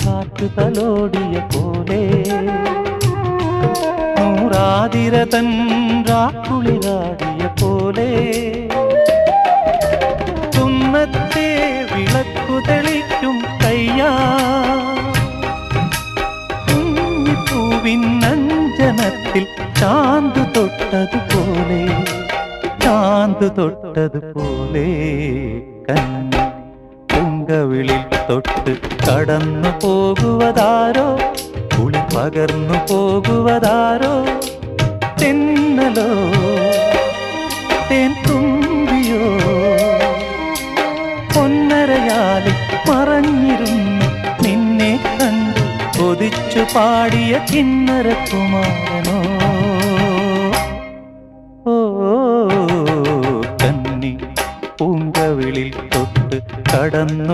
കാറ്റു തലോടിയ പോലെ നൂറാതിര തൻ രാക്കുളിരാടിയ പോലെ കുന്നത്തെ വിളക്കു തെളിക്കും കയ്യാ പൂവിനഞ്ജനത്തിൽ ചാന്തു തൊട്ടതുപോലെ ചാന്തു തൊട്ടതുപോലെ കണ്ണി പൊങ്കവിളിൽ തൊട്ട് കടന്നു പോകുവതാരോ? കുളി പകർന്നു പോകുവതാരോ? തെന്നലോ? തേൻ തുമ്പിയോ? പൊന്നരയാലിൽ മറഞ്ഞിരുന്നു നിന്നെ കണ്ടു കൊതിച്ചു പാടിയ കിന്നര കുമാരനോ? ഓ കന്നി പൂങ്കവിളിൽ തൊട്ട് കടന്നു